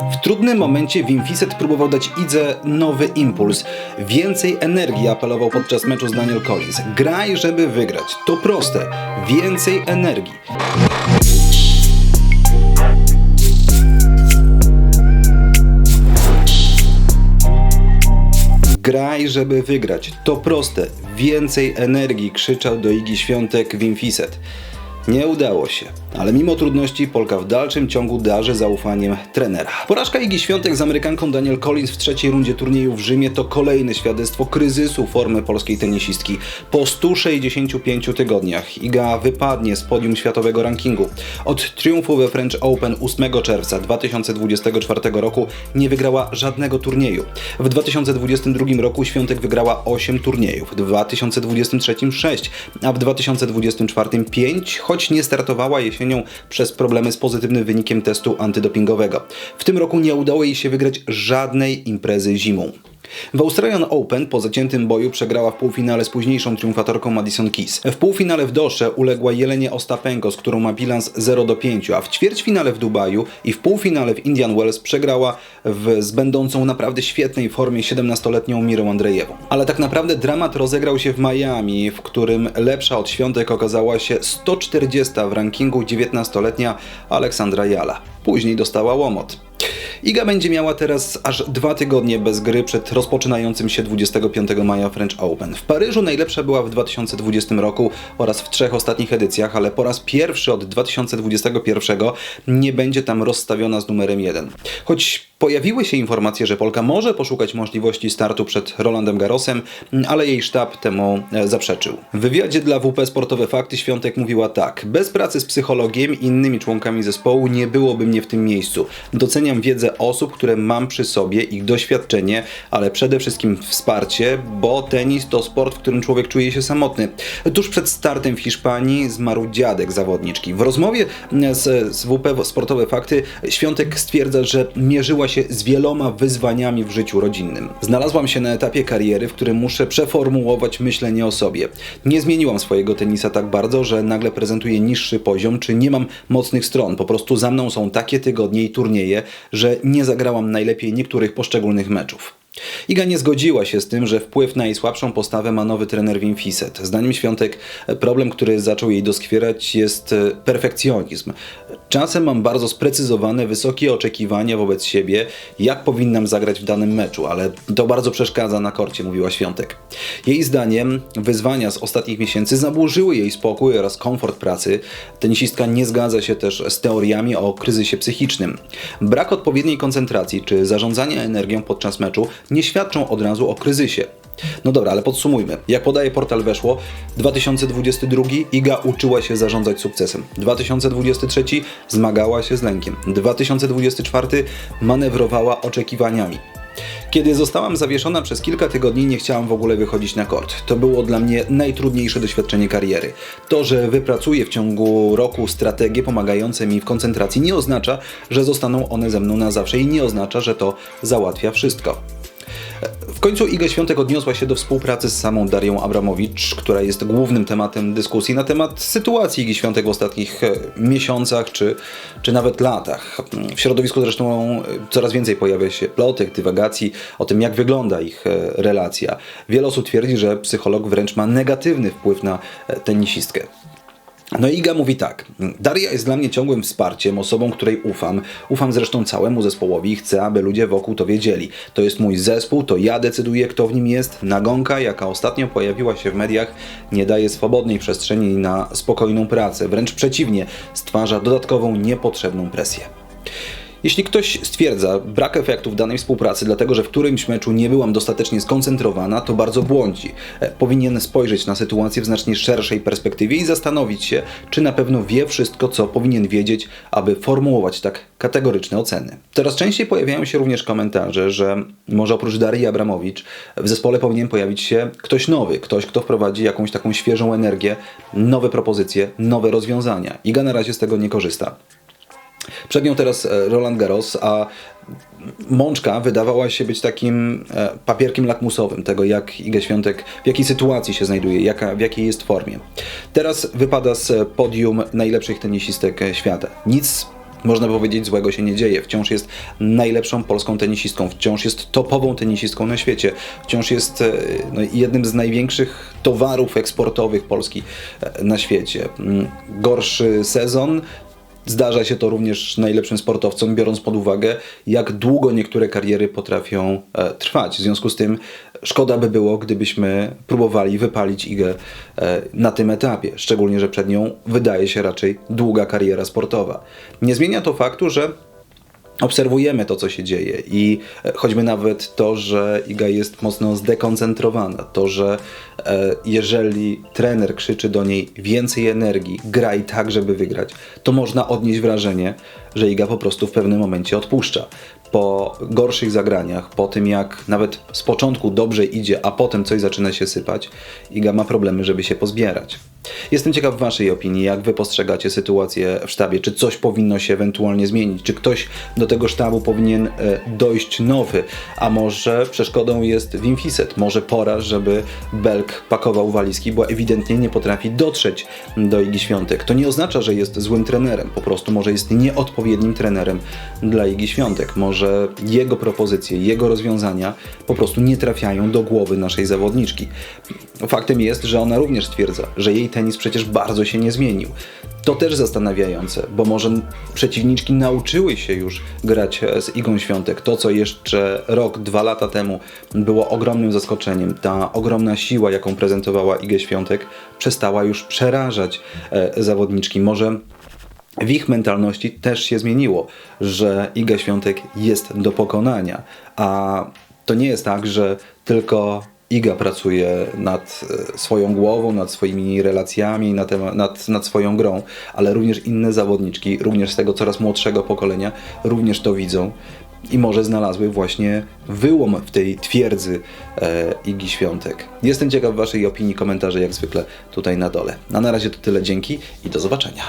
W trudnym momencie Wimfiset próbował dać Idze nowy impuls. Więcej energii apelował podczas meczu z Daniel Collins. Graj, żeby wygrać. To proste. Więcej energii. Graj, żeby wygrać. To proste. Więcej energii, krzyczał do Igi Świątek Wimfiset. Nie udało się, ale mimo trudności Polka w dalszym ciągu darzy zaufaniem trenera. Porażka Igi Świątek z Amerykanką Daniel Collins w trzeciej rundzie turnieju w Rzymie to kolejne świadectwo kryzysu formy polskiej tenisistki. Po 165 tygodniach Iga wypadnie z podium światowego rankingu. Od triumfu we French Open 8 czerwca 2024 roku nie wygrała żadnego turnieju. W 2022 roku Świątek wygrała 8 turniejów, w 2023 6, a w 2024 5, choć nie startowała jesienią przez problemy z pozytywnym wynikiem testu antydopingowego. W tym roku nie udało jej się wygrać żadnej imprezy zimą. W Australian Open po zaciętym boju przegrała w półfinale z późniejszą triumfatorką Madison Keys. W półfinale w Dosze uległa Jelenie Ostapenko, z którą ma bilans 0 do 5, a w ćwierćfinale w Dubaju i w półfinale w Indian Wells przegrała w, z będącą naprawdę świetnej formie 17-letnią Mirą Andrzejewą. Ale tak naprawdę dramat rozegrał się w Miami, w którym lepsza od świątek okazała się 140 w rankingu 19-letnia Aleksandra Jala. Później dostała łomot. Iga będzie miała teraz aż dwa tygodnie bez gry przed rozpoczynającym się 25 maja French Open. W Paryżu najlepsza była w 2020 roku oraz w trzech ostatnich edycjach, ale po raz pierwszy od 2021 nie będzie tam rozstawiona z numerem 1. Choć Pojawiły się informacje, że Polka może poszukać możliwości startu przed Rolandem Garrosem, ale jej sztab temu e, zaprzeczył. W wywiadzie dla WP Sportowe Fakty Świątek mówiła tak: Bez pracy z psychologiem i innymi członkami zespołu nie byłoby mnie w tym miejscu. Doceniam wiedzę osób, które mam przy sobie, ich doświadczenie, ale przede wszystkim wsparcie, bo tenis to sport, w którym człowiek czuje się samotny. Tuż przed startem w Hiszpanii zmarł dziadek zawodniczki. W rozmowie z, z WP Sportowe Fakty Świątek stwierdza, że mierzyła się z wieloma wyzwaniami w życiu rodzinnym. Znalazłam się na etapie kariery, w którym muszę przeformułować myślenie o sobie. Nie zmieniłam swojego tenisa tak bardzo, że nagle prezentuję niższy poziom, czy nie mam mocnych stron. Po prostu za mną są takie tygodnie i turnieje, że nie zagrałam najlepiej niektórych poszczególnych meczów. Iga nie zgodziła się z tym, że wpływ na jej słabszą postawę ma nowy trener Wim Fiset. Zdaniem Świątek problem, który zaczął jej doskwierać jest e, perfekcjonizm. Czasem mam bardzo sprecyzowane, wysokie oczekiwania wobec siebie, jak powinnam zagrać w danym meczu, ale to bardzo przeszkadza na korcie, mówiła Świątek. Jej zdaniem wyzwania z ostatnich miesięcy zaburzyły jej spokój oraz komfort pracy. Tenisistka nie zgadza się też z teoriami o kryzysie psychicznym. Brak odpowiedniej koncentracji czy zarządzania energią podczas meczu nie świadczą od razu o kryzysie. No dobra, ale podsumujmy. Jak podaje portal Weszło, 2022 Iga uczyła się zarządzać sukcesem. 2023 zmagała się z lękiem. 2024 manewrowała oczekiwaniami. Kiedy zostałam zawieszona przez kilka tygodni, nie chciałam w ogóle wychodzić na kort. To było dla mnie najtrudniejsze doświadczenie kariery. To, że wypracuję w ciągu roku strategie pomagające mi w koncentracji, nie oznacza, że zostaną one ze mną na zawsze i nie oznacza, że to załatwia wszystko. W końcu Iga Świątek odniosła się do współpracy z samą Darią Abramowicz, która jest głównym tematem dyskusji na temat sytuacji Igi Świątek w ostatnich e, miesiącach czy, czy nawet latach. W środowisku zresztą e, coraz więcej pojawia się plotek, dywagacji o tym, jak wygląda ich e, relacja. Wiele osób twierdzi, że psycholog wręcz ma negatywny wpływ na tenisistkę. No i Iga mówi tak. Daria jest dla mnie ciągłym wsparciem, osobą, której ufam. Ufam zresztą całemu zespołowi i chcę, aby ludzie wokół to wiedzieli. To jest mój zespół, to ja decyduję, kto w nim jest. Nagonka, jaka ostatnio pojawiła się w mediach, nie daje swobodnej przestrzeni na spokojną pracę. Wręcz przeciwnie, stwarza dodatkową, niepotrzebną presję. Jeśli ktoś stwierdza brak efektów danej współpracy, dlatego że w którymś meczu nie byłam dostatecznie skoncentrowana, to bardzo błądzi. E, powinien spojrzeć na sytuację w znacznie szerszej perspektywie i zastanowić się, czy na pewno wie wszystko, co powinien wiedzieć, aby formułować tak kategoryczne oceny. Coraz częściej pojawiają się również komentarze, że może oprócz Darii Abramowicz w zespole powinien pojawić się ktoś nowy, ktoś, kto wprowadzi jakąś taką świeżą energię, nowe propozycje, nowe rozwiązania. Iga na razie z tego nie korzysta. Przed nią teraz e, Roland Garros, a Mączka wydawała się być takim e, papierkiem lakmusowym tego, jak Iga Świątek, w jakiej sytuacji się znajduje, jaka, w jakiej jest formie. Teraz wypada z podium najlepszych tenisistek świata. Nic można powiedzieć, złego się nie dzieje. Wciąż jest najlepszą polską tenisistką, wciąż jest topową tenisistką na świecie, wciąż jest e, no, jednym z największych towarów eksportowych Polski e, na świecie. Mm, Gorszy sezon. Zdarza się to również najlepszym sportowcom, biorąc pod uwagę, jak długo niektóre kariery potrafią e, trwać. W związku z tym szkoda by było, gdybyśmy próbowali wypalić Igę e, na tym etapie, szczególnie, że przed nią wydaje się raczej długa kariera sportowa. Nie zmienia to faktu, że obserwujemy to, co się dzieje i e, choćby nawet to, że Iga jest mocno zdekoncentrowana, to, że e, jeżeli trener krzyczy do niej więcej energii, graj tak, żeby wygrać, to można odnieść wrażenie, że Iga po prostu w pewnym momencie odpuszcza. Po gorszych zagraniach, po tym jak nawet z początku dobrze idzie, a potem coś zaczyna się sypać, Iga ma problemy, żeby się pozbierać. Jestem ciekaw Waszej opinii, jak Wy postrzegacie sytuację w sztabie, czy coś powinno się ewentualnie zmienić, czy ktoś do tego sztabu powinien e, dojść nowy, a może przeszkodą jest Wimfiset, może pora, żeby Belk pakował walizki, bo ewidentnie nie potrafi dotrzeć do Igi Świątek. To nie oznacza, że jest złym trenerem, po prostu może jest nieodpowiednim trenerem dla Igi Świątek, może jego propozycje, jego rozwiązania po prostu nie trafiają do głowy naszej zawodniczki. Faktem jest, że ona również stwierdza, że jej tenis przecież bardzo się nie zmienił. To też zastanawiające, bo może przeciwniczki nauczyły się już grać z Igą Świątek. To, co jeszcze rok, dwa lata temu było ogromnym zaskoczeniem, ta ogromna siła, jaką prezentowała Igę Świątek, przestała już przerażać e, zawodniczki. Może w ich mentalności też się zmieniło, że Iga Świątek jest do pokonania, a to nie jest tak, że tylko Iga pracuje nad e, swoją głową, nad swoimi relacjami, nad, nad, nad swoją grą, ale również inne zawodniczki, również z tego coraz młodszego pokolenia, również to widzą i może znalazły właśnie wyłom w tej twierdzy e, Igi Świątek. Jestem ciekaw Waszej opinii, komentarzy jak zwykle tutaj na dole. A na razie to tyle, dzięki i do zobaczenia.